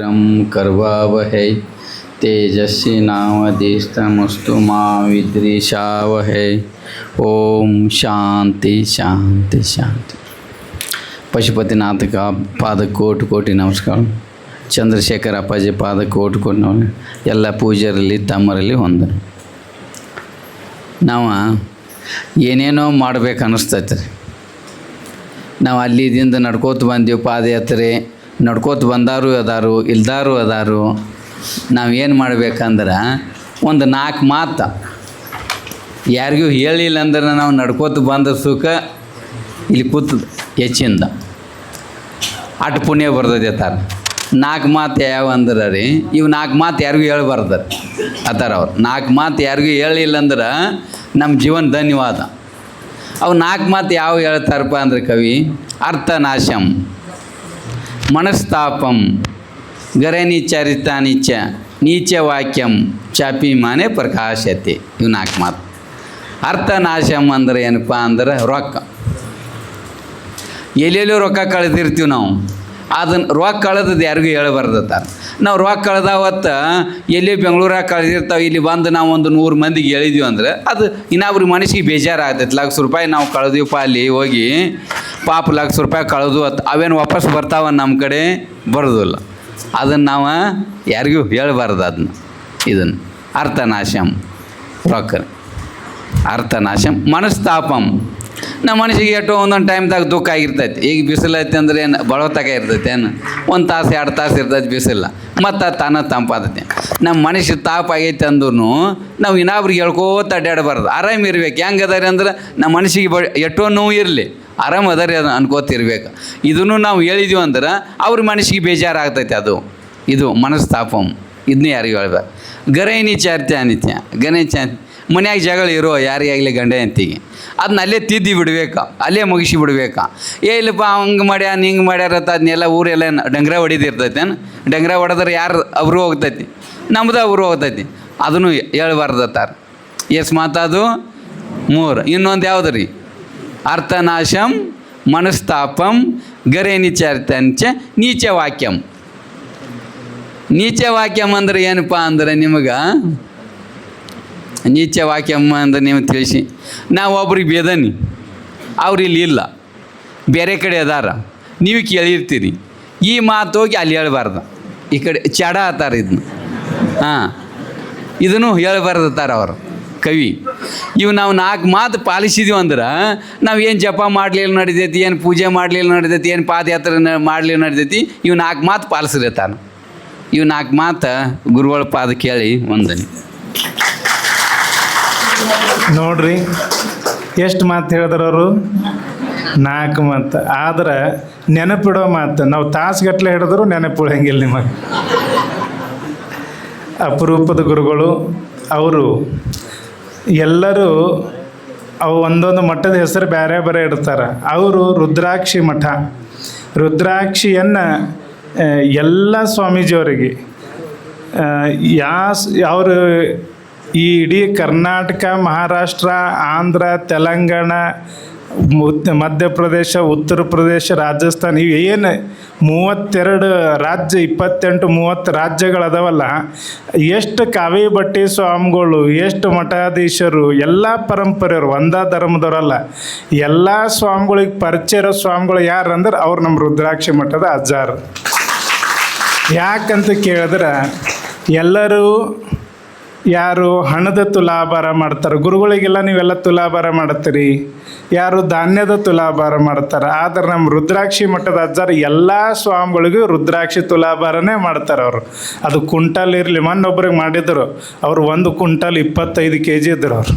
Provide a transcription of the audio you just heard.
વિક્રમ ಕರ್ವಾವಹೈ ತೇಜಸ್ವಿ તેજસ્વી નામધિષ્ઠમસ્તુ મા વિદ્રિષાવહે ಓಂ ಶಾಂತಿ ಶಾಂತಿ ಶಾಂತಿ ಪಾದ ಕೋಟಿ ಕೋಟಿ ನಮಸ್ಕಾರ ಚಂದ್ರಶೇಖರ ಅಪ್ಪಾಜಿ ಪಾದ ಕೋಟಿ ಕೋಟಿ ನಮಸ್ಕಾರ ಎಲ್ಲ ಪೂಜಾರಲ್ಲಿ ತಮ್ಮರಲ್ಲಿ ಒಂದು। ನಾವು ಏನೇನೋ ಮಾಡ್ಬೇಕು ರೀ. ನಾವು ಅಲ್ಲಿದಿಂದ ನಡ್ಕೋತ ಬಂದೀವಿ ಪಾದಯಾತ್ರೆ. ನಡ್ಕೋತ ಬಂದಾರು ಅದಾರು, ಇಲ್ದಾರು ಅದಾರು, ನಾವು ಏನು ಮಾಡ್ಬೇಕಂದ್ರೆ ಒಂದು ನಾಲ್ಕು ಮಾತು. ಯಾರಿಗೂ ಹೇಳಿಲ್ಲ ಅಂದ್ರೆ ನಾವು ನಡ್ಕೋತ ಬಂದ ಸುಖ ಇಲ್ಲಿ ಕೂತದ ಹೆಚ್ಚಿಂದ. ಅಟ್ ಪುಣ್ಯ ಬರ್ತದೆ ತಾರ. ನಾಲ್ಕು ಮಾತು ಯಾವ ಅಂದ್ರೆ ರೀ, ಇವು ನಾಲ್ಕು ಮಾತು ಯಾರಿಗೂ ಹೇಳ್ಬಾರ್ದು. ಅತ್ತಾರ ಅವ್ರು ನಾಲ್ಕು ಮಾತು ಯಾರಿಗೂ ಹೇಳಿಲ್ಲ ಅಂದ್ರೆ ನಮ್ಮ ಜೀವನ ಧನ್ಯವಾದ. ಅವು ನಾಲ್ಕು ಮಾತು ಯಾವ ಹೇಳ್ತಾರಪ್ಪ ಅಂದ್ರೆ ಕವಿ ಅರ್ಥನಾಶಂ ಮನಸ್ತಾಪಂ. ಗರನಿಚರಿತ ನಿಚ, ನೀಚ ವಾಕ್ಯಂ ಚಾಪಿಮಾನೆ ಪ್ರಕಾಶತೆ. ಇವು ನಾಲ್ಕು ಮಾತು. ಅರ್ಥನಾಶಂ ಅಂದ್ರೆ ಏನಪ್ಪ ಅಂದ್ರೆ ರೊಕ್ಕ. ಎಲ್ಲೆಲ್ಲೋ ರೊಕ್ಕ ಕಳೆದಿರ್ತೀವಿ ನಾವು. ಅದನ್ನು ರೊಕ್ಕ ಕಳೆದದ್ದು ಯಾರಿಗೂ ಹೇಳ್ಬಾರ್ದತ್ತ ನಾವು ರೊಕ್ಕ ಕಳೆದಾವತ್ತು ಎಲ್ಲಿ ಬೆಂಗಳೂರಾಗ ಕಳೆದಿರ್ತಾವೆ, ಇಲ್ಲಿ ಬಂದು ನಾವು ಒಂದು ನೂರು ಮಂದಿಗೆ ಹೇಳಿದ್ವಿ ಅಂದ್ರೆ ಅದು ಇನ್ನೊಬ್ರು ಮನಸ್ಸಿಗೆ ಬೇಜಾರಾಗ್ತೈತೆ. ಲಕ್ಷ ರೂಪಾಯಿ ನಾವು ಕಳೆದಿವಪ್ಪ ಅಲ್ಲಿ ಹೋಗಿ ಪಾಪ ಲಕ್ಷ ರೂಪಾಯಿ ಕಳೆದು ಅತ್ ಅವೇನು ವಾಪಸ್ ಬರ್ತಾವ ನಮ್ಮ ಕಡೆ ಬರೋದಿಲ್ಲ. ಅದನ್ನು ನಾವು ಯಾರಿಗೂ ಹೇಳಬಾರ್ದು ಅದನ್ನ ಇದನ್ನು ಅರ್ಥನಾಶಂ ರೊಕ್ಕ ಅರ್ಥನಾಶಂ ಮನಸ್ತಾಪಂ. ನಮ್ಮ ಮನಸ್ಸಿಗೆ ಎಷ್ಟೋ ಒಂದೊಂದು ಟೈಮ್ದಾಗ ದುಃಖ ಆಗಿರ್ತೈತಿ. ಈಗ ಬಿಸಿಲು ಅಂದ್ರೆ ಏನು ಬಳೋತಕ ಇರ್ತೈತಿ ಏನು? ಒಂದು ತಾಸು, ಎರಡು ತಾಸು ಇರ್ತೈತಿ ಬಿಸಿಲ್ಲ ಮತ್ತು ತಾನ ತಂಪಾದೈತಿ ನಮ್ಮ ಮನುಷ್ಯ ತಾಪ ಆಗೈತೆ ಅಂದ್ರೂ ನಾವು ಇನ್ನೊಬ್ರಿಗೆ ಹೇಳ್ಕೋತ ಅಡ್ಡಾಡಬಾರ್ದು ಆರಾಮ ಇರ್ಬೇಕು. ಹೆಂಗೆ ಅದಾರಿ ಅಂದ್ರೆ ನಮ್ಮ ಮನಸ್ಸಿಗೆ ಬ ಎಷ್ಟೋ ನೋವು ಇರಲಿ. ಆರಾಮ ಅದರಿ ಅದು ಅನ್ಕೋತಿರ್ಬೇಕು. ಇದನ್ನು ನಾವು ಹೇಳಿದ್ವಿ ಅಂದ್ರೆ ಅವ್ರ ಮನಸ್ಸಿಗೆ ಬೇಜಾರಾಗ್ತೈತೆ ಅದು. ಇದು ಮನಸ್ತಾಪಂ. ಇದನ್ನ ಯಾರಿಗೂ ಹೇಳ್ಬೇಕು ಗರೈನಿ ಚಾರ್ತ್ಯ ಅನಿತ್ಯ. ಗಣೇಶ ಮನ್ಯಾಗ ಜಗಳ ಇರೋ ಯಾರಿಗಾಗಲಿ ಗಂಡ ಅಂತಿಗೆ ಅದನ್ನ ಅಲ್ಲೇ ತಿದ್ದಿ ಬಿಡ್ಬೇಕಾ. ಅಲ್ಲೇ ಮುಗಿಸಿ ಬಿಡ್ಬೇಕಾ. ಏ ಇಲ್ಲಪ್ಪ ಹಂಗೆ ಮಾಡ್ಯಾನ ಹಿಂಗೆ ಮಾಡ್ಯಾರ ಅಂತ ಅದನ್ನೆಲ್ಲ ಊರೆಲ್ಲ ಡಂಗ್ರ ಹೊಡಿದಿರ್ತೈತೇನು ಡಂಗ್ರ ಹೊಡೆದ್ರೆ ಯಾರು ಅವರು ಹೋಗ್ತೈತಿ? ನಮ್ದು ಅವರು ಹೋಗ್ತೈತಿ. ಅದನ್ನು ಹೇಳ್ಬಾರ್ದತ್ತಾರ ಎಸ್ ಮಾತಾದು. ಮೂರು. ಇನ್ನೊಂದು ಯಾವ್ದು ರೀ ಅರ್ಥನಾಶಂ, ಮನಸ್ತಾಪಂ ಗರೇನಿಚಾರ್ತ್ಯಂಚ ನೀಚ ವಾಕ್ಯಂ ನೀಚ ವಾಕ್ಯಂ ಅಂದ್ರೆ ಏನಪ್ಪ ಅಂದ್ರೆ ನಿಮಗೆ? ನೀಚ ವಾಕ್ಯಂ ಅಂದ್ರೆ ನೀವು ತಿಳಿಸಿ. ನಾವು ಒಬ್ರಿಗೆ ಬೇದನಿ, ಅವ್ರು ಇಲ್ಲಿ ಇಲ್ಲ. ಬೇರೆ ಕಡೆ ಅದಾರ, ನೀವು ಕೇಳಿರ್ತೀರಿ. ಈ ಮಾತು ಹೋಗಿ ಅಲ್ಲಿ ಹೇಳ್ಬಾರ್ದು. ಈ ಕಡೆ ಚಡ ಅತ್ತಾರ ಇದನ್ನ ಹಾಂ, ಇದನ್ನು ಹೇಳ್ಬಾರ್ದತ್ತಾರ ಅವರು. ಕವಿ, ಇವು ನಾವು ನಾಲ್ಕು ಮಾತು ಪಾಲಿಸಿದ್ವಿ ಅಂದ್ರೆ, ನಾವು ಏನು ಜಪ ಮಾಡಲಿಲ್ಲ ನಡಿತೈತಿ ಏನು ಪೂಜೆ ಮಾಡಲಿಲ್ಲ ನಡಿತೈತಿ ಏನು ಪಾದಯಾತ್ರೆ ಮಾಡಲಿಲ್ಲ ನಡಿತೈತಿ ಇವು ನಾಲ್ಕು ಮಾತು ಪಾಲಿಸಿರ್ತಾನ ಇವು ನಾಲ್ಕು ಮಾತು ಗುರುಗಳ ಪಾದ ಕೇಳಿ ಒಂದನಿ. ನೋಡ್ರಿ, ಎಷ್ಟು ಮಾತು ಹೇಳಿದ್ರು ಅವರು? ನಾಲ್ಕು ಮಾತು. ಆದ್ರೆ ನೆನಪಿಡೋ ಮಾತು, ನಾವು ತಾಸುಗಟ್ಲೆ ಹಿಡಿದ್ರು ನೆನಪಿಡಂಗಿಲ್ಲ ನಿಮಗೆ. ಅಪರೂಪದ ಗುರುಗಳು, ಅವರು ಎಲ್ಲರೂ ಅವು ಒಂದೊಂದು ಮಠದ ಹೆಸರು ಬೇರೆ ಬೇರೆ ಇಡ್ತಾರೆ. ಅವರು ರುದ್ರಾಕ್ಷಿ ಮಠ. ರುದ್ರಾಕ್ಷಿಯನ್ನು ಎಲ್ಲ ಸ್ವಾಮೀಜಿಯವರಿಗೆ ಯಾಸ್, ಅವರು ಈ ಇಡೀ ಕರ್ನಾಟಕ, ಮಹಾರಾಷ್ಟ್ರ, ಆಂಧ್ರ, ತೆಲಂಗಾಣ ಮಧ್ಯಪ್ರದೇಶ, ಉತ್ತರ ಪ್ರದೇಶ, ರಾಜಸ್ಥಾನ ಇವು ಏನು ಮೂವತ್ತೆರಡು ರಾಜ್ಯ, ಇಪ್ಪತ್ತೆಂಟು, ಮೂವತ್ತು ರಾಜ್ಯಗಳದಾವಲ್ಲ. ಎಷ್ಟು ಕಾವಿ ಬಟ್ಟೆ ಸ್ವಾಮಿಗಳು, ಎಷ್ಟು ಮಠಾಧೀಶರು, ಎಲ್ಲ ಪರಂಪರೆಯವರು, ಒಂದೇ ಧರ್ಮದವರಲ್ಲ. ಎಲ್ಲ ಸ್ವಾಮಿಗಳಿಗೆ ಪರಿಚಯ ಇರೋ ಸ್ವಾಮಿಗಳು ಯಾರು ಅಂದ್ರೆ ಅವ್ರು ನಮ್ಮ ರುದ್ರಾಕ್ಷಿ ಮಠದ ಅಜ್ಜಾರು. ಯಾಕಂತ ಕೇಳಿದ್ರೆ, ಎಲ್ಲರೂ ಯಾರು ಹಣದ ತುಲಾಭಾರ ಮಾಡ್ತಾರೆ. ಗುರುಗಳಿಗೆಲ್ಲ ನೀವೆಲ್ಲ ತುಲಾಭಾರ ಮಾಡ್ತೀರಿ? ಯಾರು ಧಾನ್ಯದ ತುಲಾಭಾರ ಮಾಡ್ತಾರೆ, ಆದ್ರೆ ನಮ್ಮ ರುದ್ರಾಕ್ಷಿ ಮಠದ ಅಜ್ಜಾರ ಎಲ್ಲ ಸ್ವಾಮಿಗಳಿಗೂ ರುದ್ರಾಕ್ಷಿ ತುಲಾಭಾರನೇ ಮಾಡ್ತಾರೆ ಅವರು. ಅದು ಕುಂಟಲ್ ಇರಲಿ ಮೊನ್ನೊಬ್ರಿಗೆ ಮಾಡಿದ್ರು, ಅವರು ಒಂದು ಕುಂಟಲ್ ಇಪ್ಪತ್ತೈದು ಕೆ ಜಿ ಇದ್ರು ಅವರು.